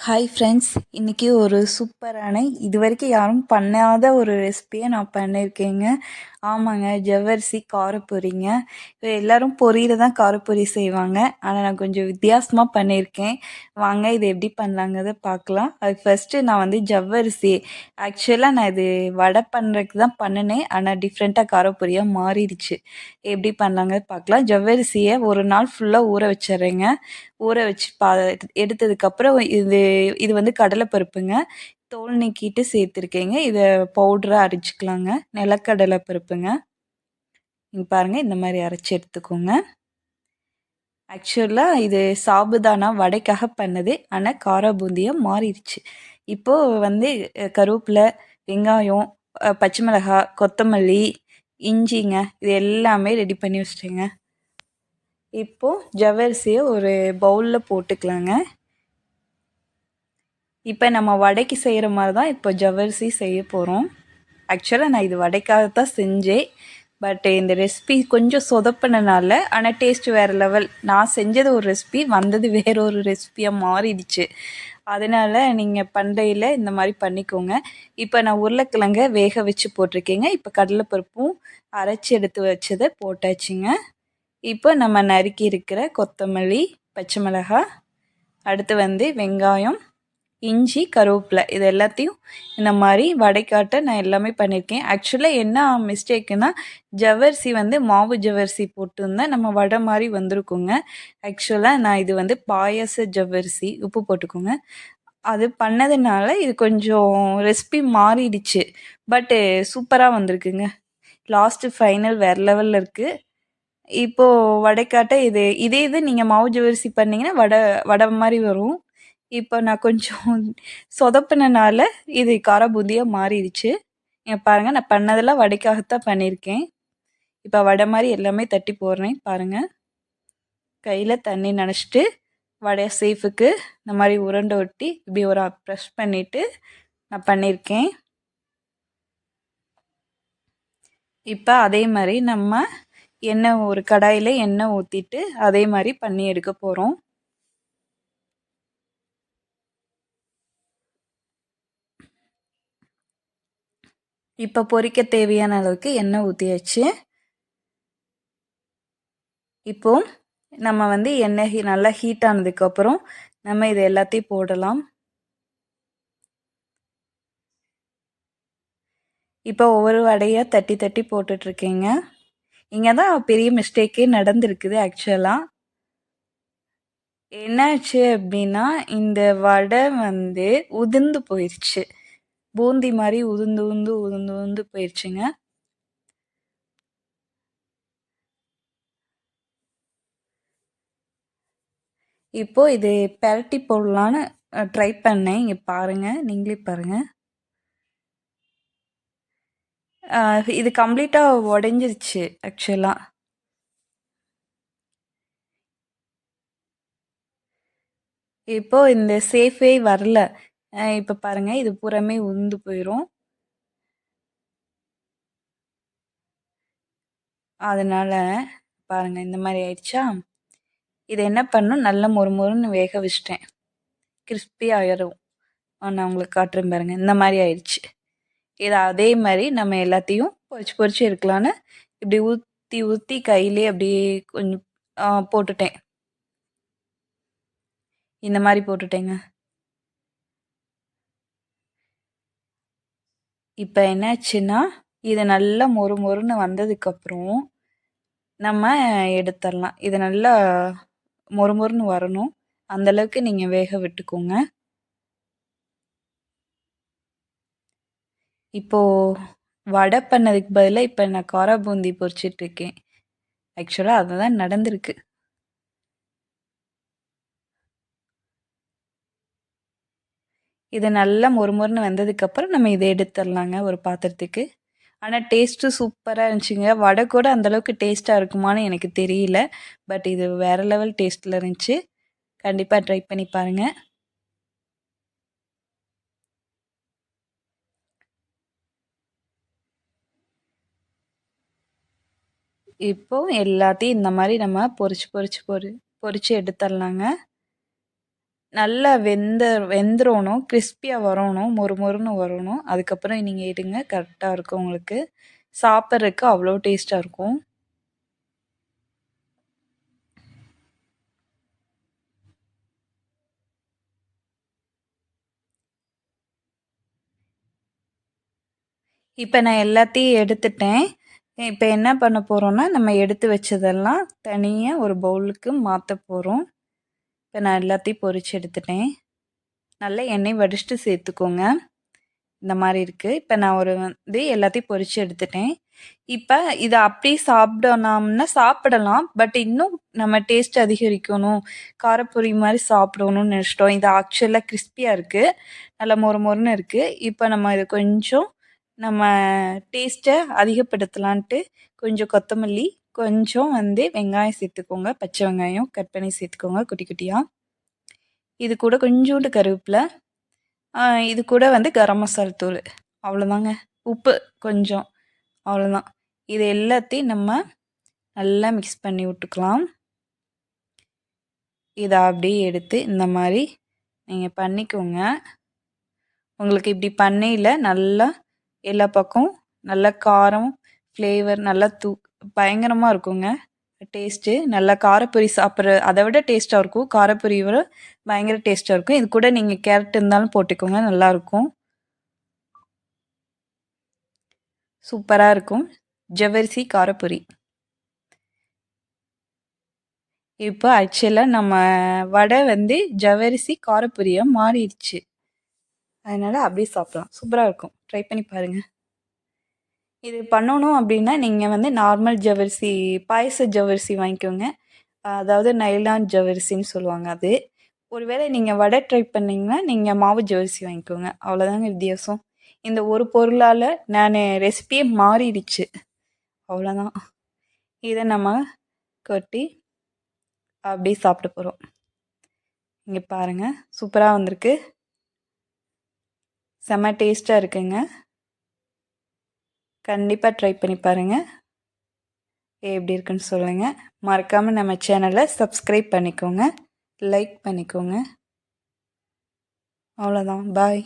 Hi friends இன்றைக்கி ஒரு சூப்பரான இது வரைக்கும் யாரும் பண்ணாத ஒரு ரெசிபியை நான் பண்ணியிருக்கேங்க ஆமாங்க ஜவ்வரிசி காரப்பொரிங்க இப்போ எல்லோரும் பொரியில் தான் காரப்பொரி செய்வாங்க. ஆனால் நான் கொஞ்சம் வித்தியாசமாக பண்ணியிருக்கேன் வாங்க இது எப்படி பண்ணலாங்கிறத பார்க்கலாம். அது ஃபஸ்ட்டு நான் வந்து ஜவ்வரிசி. ஆக்சுவலாக நான் இது வடை பண்ணுறதுக்கு தான் பண்ணினேன். ஆனால் டிஃப்ரெண்ட்டாக காரப்பொரியாக மாறிடுச்சு. எப்படி பண்ணலாங்கிறத பார்க்கலாம். ஜவ்வரிசியை ஒரு நாள் ஃபுல்லாக ஊற வச்சிட்றேங்க. ஊற வச்சு பா எடுத்ததுக்கப்புறம் இது இது வந்து கடலைப்பருப்புங்க. தோல் நீக்கிட்டு சேர்த்துருக்கேங்க. இதை பவுடராக அரைச்சிக்கலாங்க. நிலக்கடலை பருப்புங்க. இங்கே பாருங்கள் இந்த மாதிரி அரைச்சி எடுத்துக்கோங்க. ஆக்சுவலாக இது சாபுதானா வடைக்காக பண்ணது. ஆனால் கார பூந்தியாக மாறிடுச்சு. இப்போது வந்து கருவேப்பிலை வெங்காயம் பச்சை மிளகாய் கொத்தமல்லி இஞ்சிங்க இது எல்லாமே ரெடி பண்ணி வச்சிட்டேங்க. இப்போது ஜவ்வரிசியை ஒரு பவுலில் போட்டுக்கலாங்க. இப்போ நம்ம வடைக்கு செய்கிற மாதிரி தான் இப்போ ஜவ்வரிசி செய்ய போகிறோம் ஆக்சுவலாக நான் இது வடைக்காக தான் செஞ்சேன். பட் இந்த ரெசிபி கொஞ்சம் சொதப்பினனால ஆனால் டேஸ்ட் வேறு லெவல் நான் செஞ்சது ஒரு ரெசிபி வந்தது வேற ஒரு ரெசிபியாக மாறிடுச்சு. அதனால் நீங்கள் பண்டையில் இந்த மாதிரி பண்ணிக்கோங்க. இப்போ நான் உருளைக்கிழங்க வேக வச்சு போட்டிருக்கேங்க. இப்போ கடலைப்பருப்பும் அரைச்சி எடுத்து வச்சதை போட்டாச்சுங்க. இப்போ நம்ம நறுக்கி இருக்கிற கொத்தமல்லி பச்சை மிளகாய் அடுத்து வந்து வெங்காயம் இஞ்சி கருவேப்பிலை இது எல்லாத்தையும் இந்த மாதிரி வடைக்காட்ட நான் எல்லாமே பண்ணியிருக்கேன். ஆக்சுவலாக என்ன மிஸ்டேக்குன்னா ஜவ்வரிசி வந்து மாவு ஜவ்வரிசி போட்டுருந்தேன் நம்ம வடை மாதிரி வந்திருக்குங்க. ஆக்சுவலாக நான் இது வந்து பாயச ஜவ்வரிசி உப்பு போட்டுக்கோங்க. அது பண்ணதுனால இது கொஞ்சம் ரெசிபி மாறிடுச்சு. பட்டு சூப்பராக வந்திருக்குங்க. லாஸ்ட்டு ஃபைனல் வேறு லெவலில் இருக்குது இப்போது வடைக்காட்ட இது இதே இது நீங்கள் மாவு ஜவ்வரிசி பண்ணிங்கன்னா வடை வடை மாதிரி வரும். இப்போ நான் கொஞ்சம் சொதப்பினனால இது கார பூந்தியாக மாறிடுச்சு. இங்கே பாருங்கள் நான் பண்ணதெல்லாம் வடைக்காகத்தான் பண்ணியிருக்கேன். இப்போ வடை மாதிரி எல்லாமே தட்டி போடுறேன் பாருங்கள் கையில் தண்ணி நனைச்சிட்டு வடையை சேஃபுக்கு இந்த மாதிரி உருண்டை ஒட்டி இப்படி ஒரு ப்ரெஷ் பண்ணிவிட்டு நான் பண்ணியிருக்கேன். இப்போ அதே மாதிரி நம்ம எண்ணெய் ஒரு கடாயில் எண்ணெய் ஊற்றிட்டு அதே மாதிரி பண்ணி எடுக்க போகிறோம் இப்போ பொரிக்க தேவையான அளவுக்கு எண்ணெய் ஊற்றியாச்சு இப்போ நம்ம வந்து எண்ணெய் நல்லா ஹீட் ஆனதுக்கப்புறம் நம்ம இது எல்லாத்தையும் போடலாம். இப்போ ஒவ்வொரு வடையாக தட்டி தட்டி போட்டுட்ருக்கீங்க இங்கே தான் பெரிய மிஸ்டேக்கே நடந்திருக்குது ஆக்சுவலாக என்னாச்சு அப்படின்னா இந்த வடை வந்து உதிர்ந்து போயிடுச்சு பூந்தி மாதிரி உதுந்து உந்து உதுந்து உந்து போயிடுச்சுங்க இப்போ இது பெரட்டி போடலான்னு ட்ரை பண்ணேன். இங்கே பாருங்கள் நீங்களே பாருங்கள் இது கம்ப்ளீட்டாக உடஞ்சிருச்சு ஆக்சுவலாக இப்போது இந்த சேஃபே வரல. இப்போ பாருங்கள் இது பூராமே உந்து போயிடும் அதனால் பாருங்கள் இந்த மாதிரி ஆயிடுச்சா? இதை என்ன பண்ணும் நல்லா மொறு மொறுன்னு வேக வச்சிட்டேன். கிறிஸ்பி ஆயிரும். நான் உங்களுக்கு காட்டுறேன் பாருங்கள் இந்த மாதிரி ஆயிடுச்சு. இதை அதே மாதிரி நம்ம எல்லாத்தையும் பொறிச்சு பொறிச்சு இருக்கலான்னு இப்படி ஊற்றி ஊற்றி கையிலே அப்படியே கொஞ்சம் போட்டுட்டேன். இந்த மாதிரி போட்டுட்டேங்க. இப்போ என்னாச்சுன்னா இது நல்லா மொறு மொறுன்னு வந்ததுக்கப்புறம் நம்ம எடுத்துடலாம் இது நல்லா மொறு மொறுன்னு வரணும். அந்தளவுக்கு நீங்கள் வேக விட்டுக்கோங்க. இப்போது வடை பண்ணதுக்கு பதிலாக இப்போ நான் காரா பூந்தி பொறிச்சிட்ருக்கேன் ஆக்சுவலாக அதுதான் நடந்திருக்கு. இது நல்லா மொறுமொறுன்னு வந்ததுக்கப்புறம் நம்ம இதை எடுத்துடலாங்க ஒரு பாத்திரத்துக்கு. ஆனால் டேஸ்ட்டு சூப்பராக இருந்துச்சுங்க. வடை கூட அந்தளவுக்கு டேஸ்ட்டாக இருக்குமான்னு எனக்கு தெரியல. பட் இது வேறு லெவல் டேஸ்ட்டில் இருந்துச்சு. கண்டிப்பாக ட்ரை பண்ணி பாருங்கள் இப்போது எல்லாத்தையும் இந்த மாதிரி நம்ம பொரிச்சு பொறிச்சு பொரி பொறிச்சு எடுத்துடலாங்க. நல்லா வெந்த வெந்துடணும் கிறிஸ்பியாக வரணும் மொறு மொறுன்னு வரணும். அதுக்கப்புறம் நீங்கள் எடுங்க கரெக்டாக இருக்கும் உங்களுக்கு. சாப்பிட்றதுக்கு அவ்வளோ டேஸ்ட்டாக இருக்கும். இப்போ நான் எல்லாத்தையும் எடுத்துட்டேன். இப்போ என்ன பண்ண போகிறோன்னா நம்ம எடுத்து வச்சதெல்லாம் தனியாக ஒரு பவுலுக்கு மாற்ற போகிறோம் இப்போ நான் எல்லாத்தையும் பொரிச்சு எடுத்துட்டேன். நல்லா எண்ணெய் வடிச்சிட்டு சேர்த்துக்கோங்க. இந்த மாதிரி இருக்குது இப்போ நான் ஒரு வந்து எல்லாத்தையும் பொறிச்சு எடுத்துட்டேன். இப்போ இதை அப்படியே சாப்பிடணும்னா சாப்பிடலாம். பட் இன்னும் நம்ம டேஸ்ட் அதிகரிக்கணும். காரப்பொரி மாதிரி சாப்பிடணும்னு நினச்சிட்டோம். இது ஆக்சுவலாக கிறிஸ்பியாக இருக்குது நல்லா மொறு மொறுன்னு இருக்குது இப்போ நம்ம இதை கொஞ்சம் நம்ம டேஸ்ட்டை அதிகப்படுத்தலான்ட்டு கொஞ்சம் கொத்தமல்லி கொஞ்சம் வந்து வெங்காயம் சேர்த்துக்கோங்க. பச்சை வெங்காயம் கட் பண்ணி சேர்த்துக்கோங்க குட்டி குட்டியாக இது கூட கொஞ்சோண்டு கருவேப்பிலை. இது கூட வந்து கரம் மசாலா தூள். அவ்வளோதாங்க. உப்பு கொஞ்சம். அவ்வளோதான். இது எல்லாத்தையும் நம்ம நல்லா மிக்ஸ் பண்ணி விட்டுக்கலாம். இதை அப்படியே எடுத்து இந்த மாதிரி நீங்கள் பண்ணிக்கோங்க. உங்களுக்கு இப்படி பண்ணையில் நல்லா எல்லா பக்கம் நல்ல காரம் ஃப்ளேவர் நல்லா தூ பயங்கரமாக இருக்குங்க. டேஸ்ட்டு நல்லா காரப்பொரி சாப்பிட்ற அதை விட டேஸ்ட்டாக இருக்கும். காரப்பொரி விட பயங்கர டேஸ்ட்டாக இருக்கும். இது கூட நீங்கள் கேரட் இருந்தாலும் போட்டுக்கோங்க நல்லாயிருக்கும் சூப்பராக இருக்கும். ஜவ்வரிசி காரப்பொரி. இப்போ ஆக்சுவலாக நம்ம வடை வந்து ஜவ்வரிசி காரப்பொரியாக மாறிடுச்சு. அதனால் அப்படியே சாப்பிட்லாம். சூப்பராக இருக்கும். ட்ரை பண்ணி பாருங்கள் இது பண்ணணும் அப்படின்னா நீங்கள் வந்து நார்மல் ஜவ்வரிசி பாயச ஜவ்வரிசி வாங்கிக்கோங்க. அதாவது நைலான் ஜவ்வரிசின்னு சொல்லுவாங்க அது. ஒருவேளை நீங்கள் வடை ட்ரை பண்ணிங்கன்னா நீங்கள் மாவு ஜவ்வரிசி வாங்கிக்கோங்க. அவ்வளோதாங்க வித்தியாசம். இந்த ஒரு பொருளால் நான் ரெசிபியே மாறிடுச்சு. அவ்வளோதான் இதை நம்ம கொட்டி அப்படியே சாப்பிட போகிறோம் இங்கே பாருங்கள் சூப்பராக வந்திருக்கு. செம்ம டேஸ்ட்டாக இருக்குங்க. கண்டிப்பாக ட்ரை பண்ணி பாருங்கள் எப்படி இருக்குன்னு சொல்லுங்கள் மறக்காமல் நம்ம சேனலை சப்ஸ்கிரைப் பண்ணிக்கோங்க. லைக் பண்ணிக்கோங்க. அவ்வளோதான் பாய்